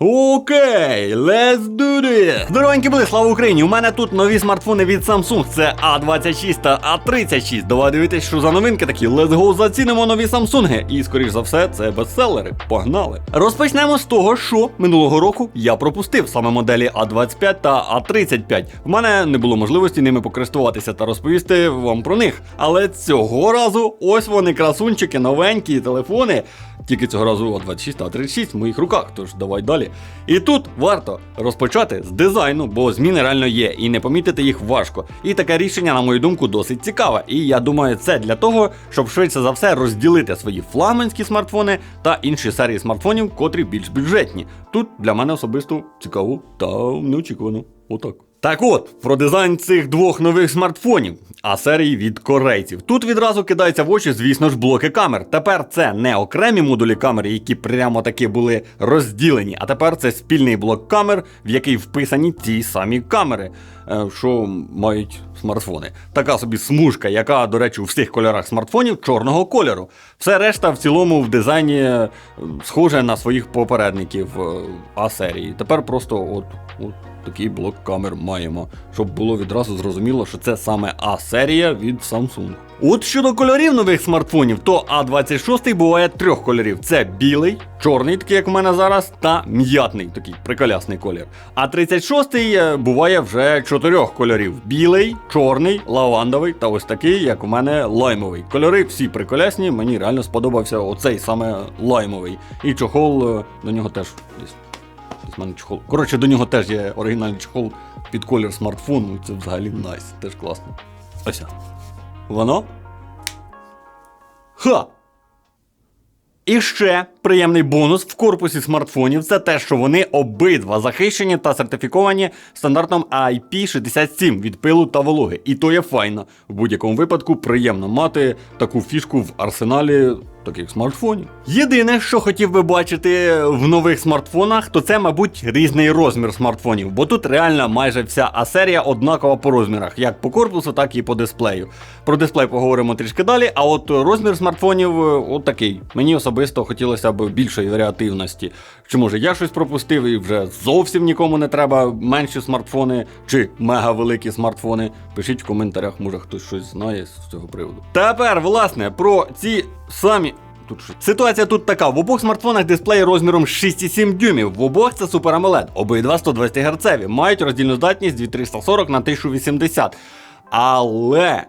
Окей, let's do this! Здоровенькі були, слава Україні! У мене тут нові смартфони від Samsung. Це A26 та A36. Давай дивитись, що за новинки такі. Let's go зацінимо нові Samsung. І, скоріш за все, це бестселери. Погнали! Розпочнемо з того, що минулого року я пропустив саме моделі A25 та A35. В мене не було можливості ними покористуватися та розповісти вам про них. Але цього разу ось вони красунчики, новенькі телефони. Тільки цього разу А26 та А36 в моїх руках, тож давай далі. І тут варто розпочати з дизайну, бо зміни реально є, і не помітити їх важко. І таке рішення, на мою думку, досить цікаве. І я думаю, це для того, щоб швидше за все розділити свої флагманські смартфони та інші серії смартфонів, котрі більш бюджетні. Тут для мене особисто цікаво та неочікувано. Отак. Так от, про дизайн цих двох нових смартфонів, а серії від корейців. Тут відразу кидається в очі, звісно ж, блоки камер. Тепер це не окремі модулі камер, які прямо таки були розділені, а тепер це спільний блок камер, в який вписані ті самі камери, е, що мають смартфони. Така собі смужка, яка, до речі, у всіх кольорах смартфонів чорного кольору. Все решта в цілому в дизайні е, схоже на своїх попередників е, А серії. Тепер просто от. От такий блок камер маємо, щоб було відразу зрозуміло, що це саме А-серія від Samsung. От щодо кольорів нових смартфонів, то А26 буває трьох кольорів: це білий, чорний, такий як у мене зараз, та м'ятний, такий приколясний колір. А 36 е, буває вже чотирьох кольорів: білий, чорний, лавандовий та ось такий, як у мене лаймовий. Кольори всі приколясні, мені реально сподобався оцей саме лаймовий. І чохол е, до нього теж десь. В мене чохол. Коротше, до нього теж є оригінальний чохол під колір смартфону. Це взагалі найс, теж класно. Ось. Воно. Ха! І ще приємний бонус в корпусі смартфонів це те, що вони обидва захищені та сертифіковані стандартом IP67 від пилу та вологи. І то є файно. В будь-якому випадку приємно мати таку фішку в арсеналі таких смартфонів. Єдине, що хотів би бачити в нових смартфонах, то це, мабуть, різний розмір смартфонів, бо тут реально майже вся А-серія однакова по розмірах, як по корпусу, так і по дисплею. Про дисплей поговоримо трішки далі, а от розмір смартфонів е, от такий. Мені особисто хотілося б більшої варіативності. Чи може я щось пропустив і вже зовсім нікому не треба менші смартфони чи мега великі смартфони? Пишіть в коментарях, може хтось щось знає з цього приводу. Тепер, власне, про ці самі. Тут? Ситуація тут така: в обох смартфонах дисплей розміром 6,7 дюймів. В обох це Super AMOLED, обидва 120 Гц, мають роздільну здатність 2340 на 1080. Але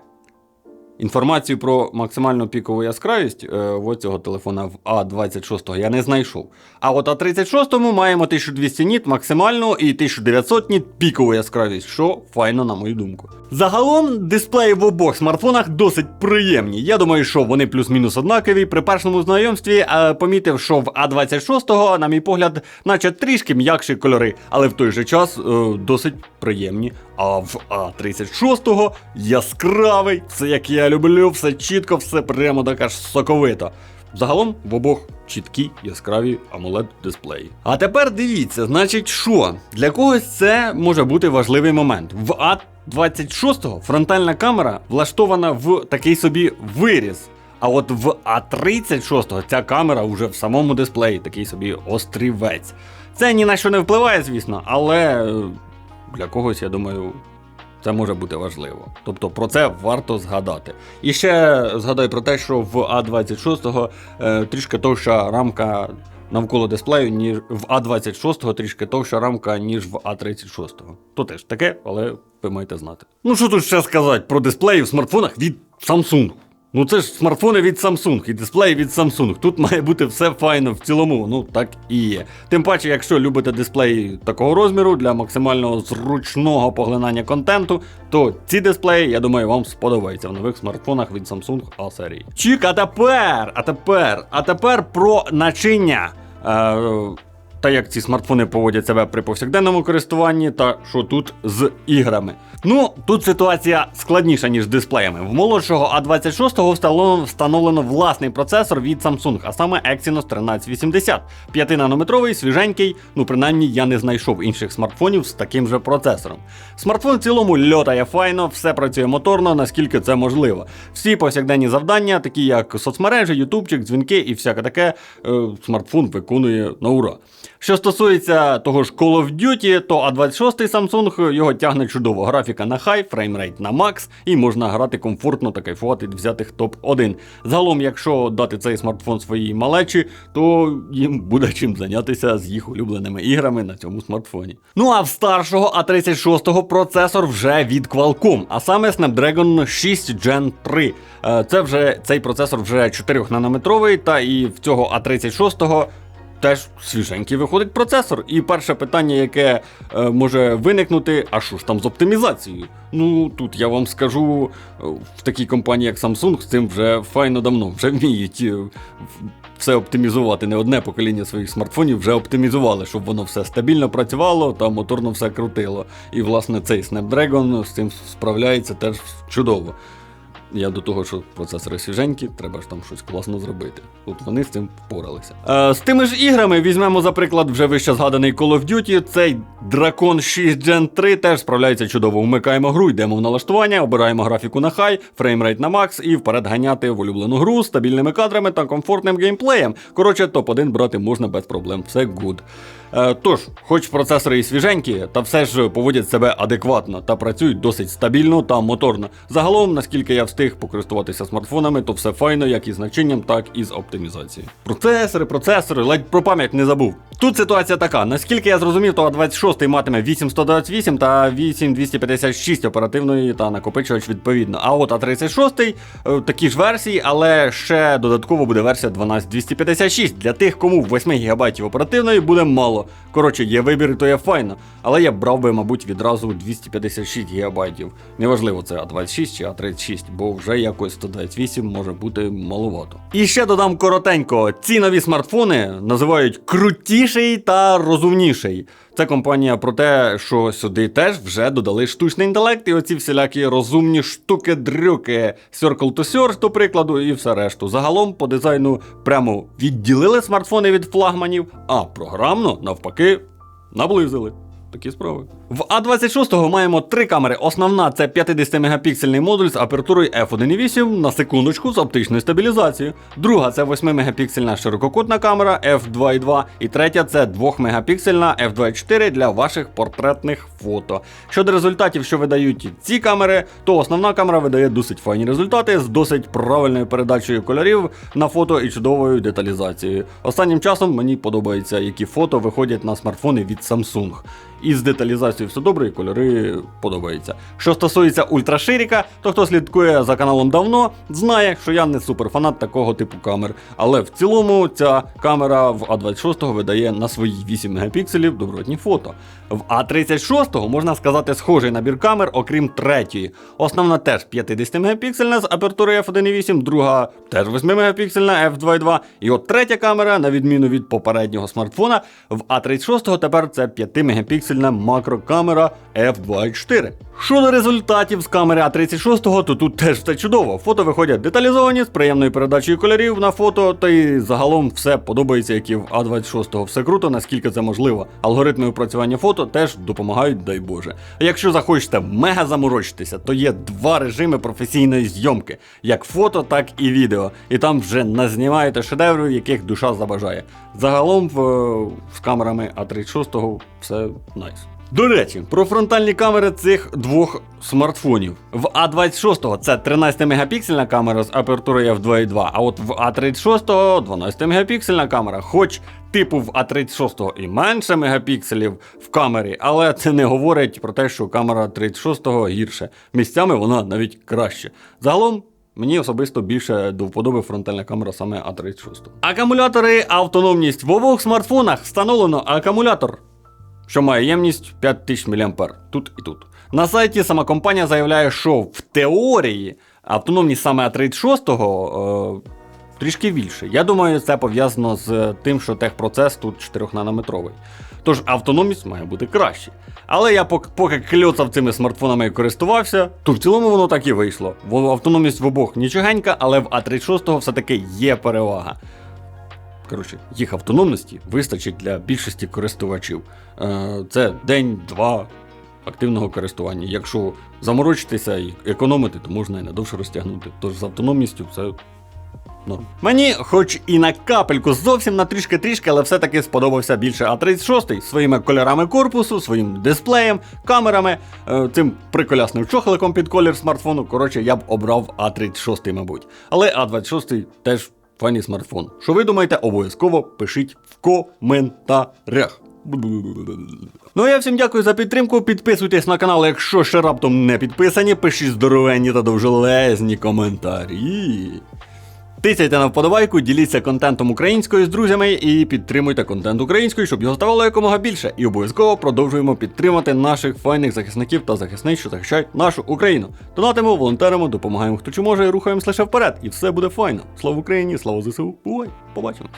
інформацію про максимальну пікову яскравість е, цього телефона в А26 я не знайшов. А от А36 маємо 1200 ніт максимальну і 1900 ніт пікову яскравість, що файно, на мою думку. Загалом дисплеї в обох смартфонах досить приємні. Я думаю, що вони плюс-мінус однакові. При першому знайомстві е, помітив, що в А26, на мій погляд, наче трішки м'якші кольори, але в той же час е, досить приємні. А в А36 яскравий, все як я люблю, все чітко, все прямо так аж соковито. Загалом в обох чіткі яскраві amoled дисплеї. А тепер дивіться, значить, що для когось це може бути важливий момент. В А26 фронтальна камера влаштована в такий собі виріз. А от в А36 ця камера вже в самому дисплеї, такий собі острівець. Це ні на що не впливає, звісно, але е, для когось, я думаю, це може бути важливо. Тобто про це варто згадати. І ще згадай про те, що в А26 е, трішки товща рамка навколо дисплею, ніж в А26 трішки товща рамка, ніж в А36. То теж таке, але ви маєте знати. Ну що тут ще сказати про дисплеї в смартфонах від Samsung? Ну це ж смартфони від Samsung і дисплеї від Samsung. Тут має бути все файно в цілому, ну так і є. Тим паче, якщо любите дисплеї такого розміру для максимального зручного поглинання контенту, то ці дисплеї, я думаю, вам сподобаються в нових смартфонах від Samsung A серії. Чік, а тепер, а тепер, а тепер про начиння. Е, та як ці смартфони поводять себе при повсякденному користуванні, та що тут з іграми. Ну, тут ситуація складніша, ніж з дисплеями. В молодшого А26 встановлено, встановлено власний процесор від Samsung, а саме Exynos 1380. 5-нанометровий, свіженький, ну принаймні я не знайшов інших смартфонів з таким же процесором. Смартфон в цілому льотає файно, все працює моторно, наскільки це можливо. Всі повсякденні завдання, такі як соцмережі, ютубчик, дзвінки і всяке таке, е, смартфон виконує на ура. Що стосується того ж Call of Duty, то А26 Samsung його тягне чудово. Графіка на хай, фреймрейт на макс, і можна грати комфортно та кайфувати від взятих топ-1. Загалом, якщо дати цей смартфон своїй малечі, то їм буде чим зайнятися з їх улюбленими іграми на цьому смартфоні. Ну а в старшого А36 процесор вже від Qualcomm, а саме Snapdragon 6 Gen 3. Е, Це вже цей процесор вже 4 нанометровий, та і в цього А36 теж свіженький виходить процесор. І перше питання, яке е, може виникнути, а що ж там з оптимізацією? Ну тут я вам скажу, е, в такій компанії, як Samsung, з цим вже файно давно вже вміють е, все оптимізувати. Не одне покоління своїх смартфонів вже оптимізували, щоб воно все стабільно працювало та моторно все крутило. І власне цей Snapdragon з цим справляється теж чудово. Я до того, що процесори свіженькі, треба ж там щось класно зробити. Тут вони з цим впоралися. Е, з тими ж іграми візьмемо, за приклад, вже вище згаданий Call of Duty. Цей Dragon 6 Gen 3 теж справляється чудово. Вмикаємо гру, йдемо в налаштування, обираємо графіку на хай, фреймрейт на макс і вперед ганяти в улюблену гру стабільними кадрами та комфортним геймплеєм. Коротше, топ-1 брати можна без проблем. Все good. Е, Тож, хоч процесори і свіженькі, та все ж поводять себе адекватно та працюють досить стабільно та моторно. Загалом, наскільки я встиг покористуватися смартфонами, то все файно, як із значенням, так і з оптимізацією. Процесори, процесори, ледь про пам'ять не забув. Тут ситуація така: наскільки я зрозумів, то А26 матиме 8128 та 8256 оперативної та накопичувач відповідно. А от А36 е, такі ж версії, але ще додатково буде версія 12256. Для тих, кому 8 ГБ оперативної буде мало. Коротше, є вибір, то є файно. Але я брав би, мабуть, відразу 256 ГБ. Неважливо, це А26 чи А36, бо вже якось 128 може бути маловато. І ще додам коротенько: ці нові смартфони називають крутіший та розумніший. Це компанія про те, що сюди теж вже додали штучний інтелект і оці всілякі розумні штуки-дрюки, Circle to Search, до прикладу, і все решту. Загалом по дизайну прямо відділили смартфони від флагманів, а програмно, навпаки, наблизили. Такі справи. В А26 маємо три камери. Основна це 50-мегапіксельний модуль з апертурою f1.8 на секундочку з оптичною стабілізацією. Друга це 8-мегапіксельна ширококутна камера f2.2. І третя це 2-мегапіксельна f2.4 для ваших портретних фото. Щодо результатів, що видають ці камери, то основна камера видає досить файні результати з досить правильною передачею кольорів на фото і чудовою деталізацією. Останнім часом мені подобається, які фото виходять на смартфони від Samsung. І з деталізацією все добре, і кольори подобаються. Що стосується ультраширіка, то хто слідкує за каналом давно, знає, що я не суперфанат такого типу камер. Але в цілому ця камера в А26 видає на свої 8 мегапікселів добротні фото. В А36 можна сказати схожий набір камер, окрім третьої. Основна теж 50 мегапіксельна з апертурою f1.8, друга теж 8 мегапіксельна f2.2. І от третя камера, на відміну від попереднього смартфона, в А36 тепер це 5 мегапіксельна макрокамера f2.4. Щодо результатів з камери А36, то тут теж все чудово. Фото виходять деталізовані з приємною передачею кольорів на фото, та й загалом все подобається, як і в А26. Все круто, наскільки це можливо. Алгоритми опрацювання фото теж допомагають, дай Боже. А якщо захочете мега заморочитися, то є два режими професійної зйомки: як фото, так і відео. І там вже назнімаєте шедеврів, яких душа забажає. Загалом в, з камерами А36 все найс. До речі, про фронтальні камери цих двох смартфонів. В А26 це 13 мегапіксельна камера з апертурою f2.2, а от в А36 12 мегапіксельна камера. Хоч типу в А36 і менше мегапікселів в камері, але це не говорить про те, що камера 36 гірше. Місцями вона навіть краще. Загалом. Мені особисто більше до вподоби фронтальна камера саме А36. Акумулятори автономність в обох смартфонах встановлено акумулятор що має ємність 5000 мА тут і тут. На сайті сама компанія заявляє, що в теорії автономність саме А36 е, трішки більше. Я думаю, це пов'язано з тим, що техпроцес тут 4 нанометровий. Тож автономність має бути краще. Але я поки, поки кльоцав цими смартфонами і користувався, то в цілому воно так і вийшло. Автономність в обох нічогенька, але в А36 все-таки є перевага. Коротше, їх автономності вистачить для більшості користувачів. Е, Це день-два активного користування. Якщо заморочитися і економити, то можна і надовше розтягнути. Тож з автономністю все норм. Мені, хоч і на капельку, зовсім на трішки-трішки, але все-таки сподобався більше А36 своїми кольорами корпусу, своїм дисплеєм, камерами, е, цим приколясним чохликом під колір смартфону. Коротше, я б обрав А36, мабуть. Але А26 теж файний смартфон. Що ви думаєте, обов'язково пишіть в коментарях. Ну а я всім дякую за підтримку. Підписуйтесь на канал, якщо ще раптом не підписані. Пишіть здоровенні та довжелезні коментарі. Тисяйте на вподобайку, діліться контентом українською з друзями і підтримуйте контент українською, щоб його ставало якомога більше. І обов'язково продовжуємо підтримати наших файних захисників та захисниць, що захищають нашу Україну. Донатимо, волонтеримо, допомагаємо хто чи може рухаємось лише вперед. І все буде файно. Слава Україні, слава ЗСУ. Бувай, побачимо.